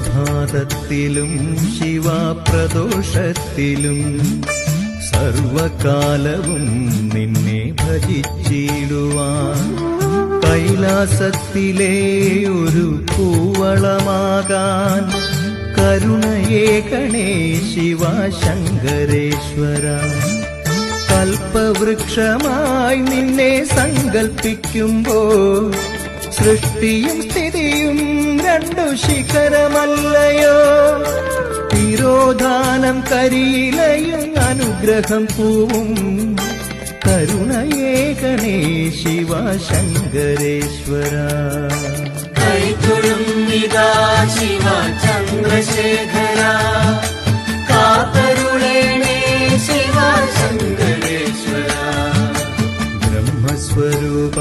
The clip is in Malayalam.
സുപ്രഭാതത്തിലും ശിവപ്രദോഷത്തിലും സർവകാലവും നിന്നെ ഭജിച്ചിടുവാൻ കൈലാസത്തിലെ ഒരു പൂവളമാകാൻ കരുണയേ കണേ ശിവ ശങ്കരേശ്വര കൽപ്പവൃക്ഷമായി നിന്നെ സങ്കൽപ്പിക്കുമ്പോൾ സൃഷ്ടിയും സ്ഥിതിയും രണ്ടു ശിഖരമല്ലയോ? തിരോധാനം കരിയിലയും അനുഗ്രഹം പൂവും. കരുണയേകണേ ശിവ ശങ്കരേശ്വര. കൈതൊഴും നിതാ ശിവ ചന്ദ്രശേഖര. കാത്തരുളേണേ ശിവ ശങ്കരേശ്വര. ബ്രഹ്മസ്വരൂപ